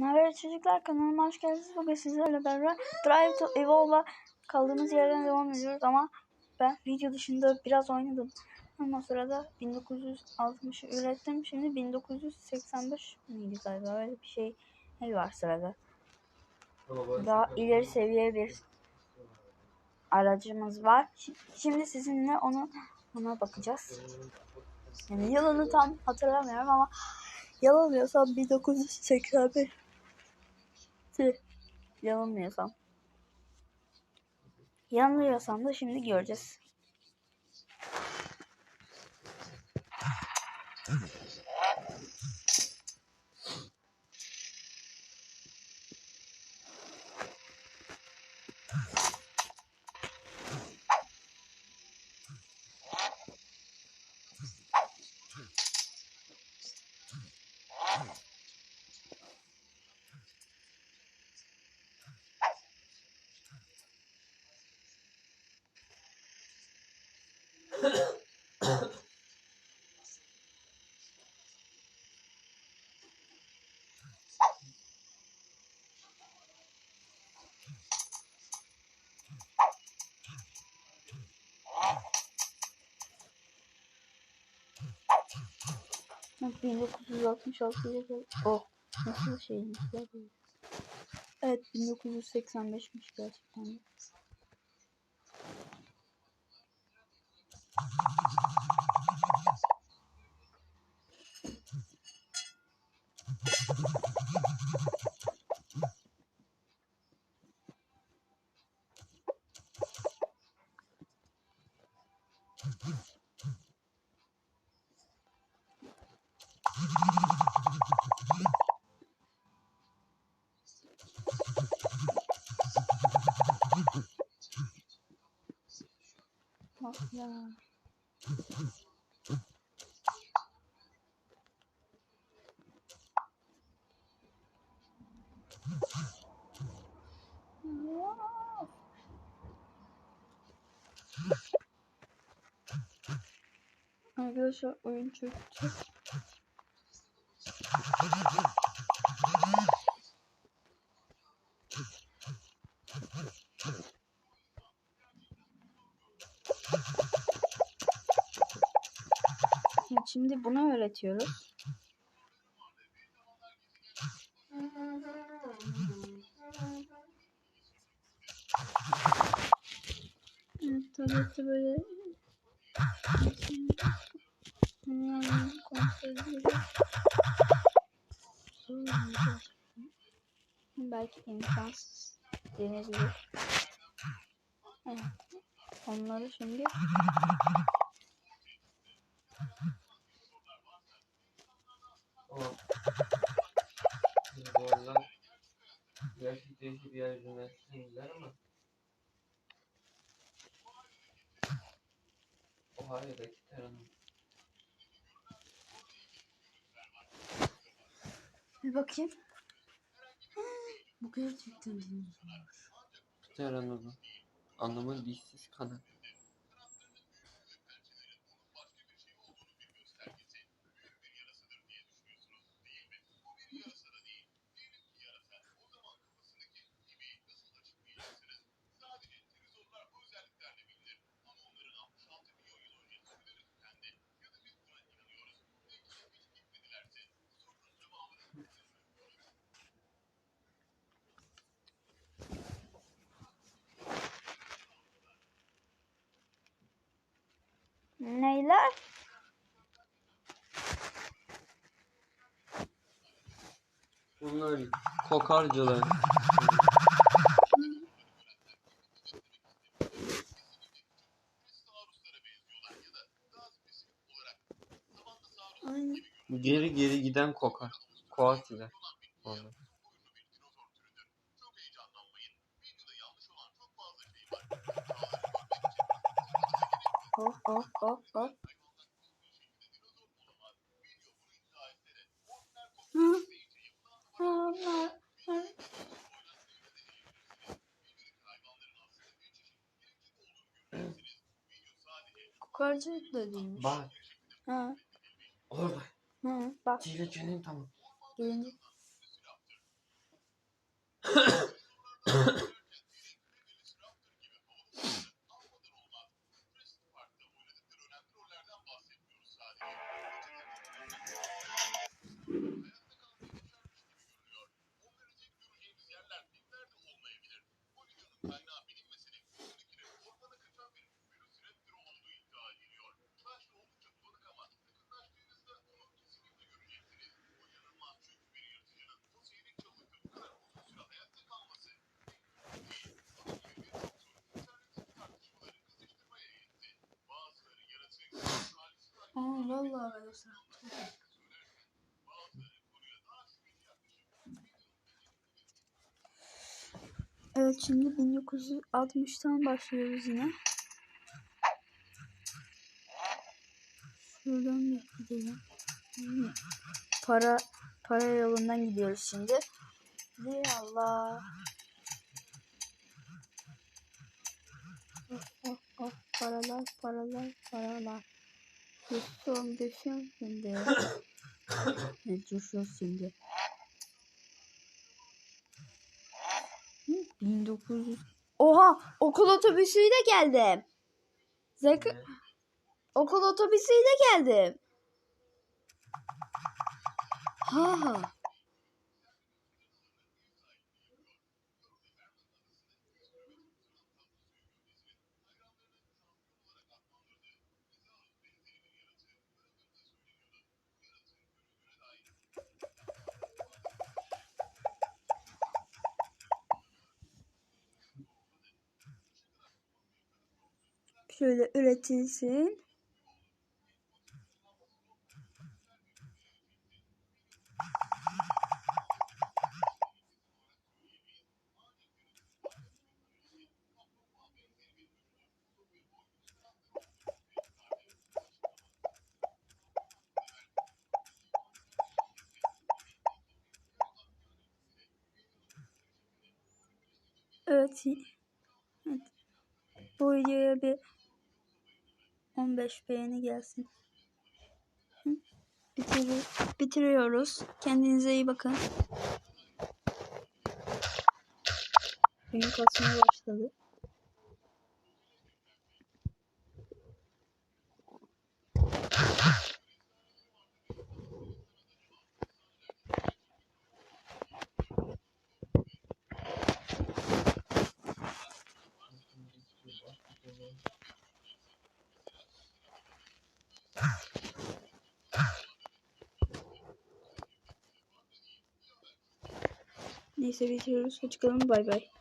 Merhaba çocuklar kanalıma hoş geldiniz. Bugün sizlerle beraber Drive to Evolve'a kaldığımız yerden devam ediyoruz ama ben video dışında biraz oynadım. Ama sırada 1960'ı ürettim. Şimdi 1985 miydi galiba öyle bir şey var sırada. Daha ileri seviye bir aracımız var. Şi- Şimdi sizinle onu ona bakacağız. Yani yılını tam hatırlamıyorum ama yanılmıyorsam 1985 Tüh, yanılmıyorsam. Yanılıyorsam da şimdi göreceğiz. 1966 yılı. Oh nasıl şeymiş ya bu? Evet 1985'miş gerçekten de. Bak ya. Wow. Arkadaşlar oyun çöktü. Evet, Şimdi bunu öğretiyoruz. Evet, tablette böyle kontrol ediyoruz. Belki imkansız denebilir. Evet. Onları şimdi Ama bu aralar gerçek bir yer cümlesinden ama Ohio'daki Terran'ın bir bakayım. Bu gerçekten dinozor. Terran'ın anlamı dişsiz kanat. Neyler? Bunlar kokarcalar. Aynı. Geri geri giden kokar. Koatiler. Onlar. Hop hop hop. Hı. Allah. Kokarca da değilmiş. Bak Ha. orada. Hı. Bak. Çileçenin tamam. Birinci. Vallahi arkadaşlar. Evet şimdi 1960'tan başlıyoruz yine. Şuradan bir gidelim. Para para yolundan gidiyoruz şimdi. Ey Allah. Oh, oh, oh. Paralar, paralar, paralar. Düşüyorum, düşüyorum şimdi. ne düşüyor şimdi? Hı, 1900. Oha! Okul otobüsüyle geldim. Zek okul otobüsüyle geldim. Ha. Şöyle üretilsin. Evet. evet. Bu videoya bir 15 beğeni gelsin. Bitir bitiriyoruz. Kendinize iyi bakın. Benim kasmaya başladı. Neyse bitiriyoruz. Hoşçakalın. Bay bay.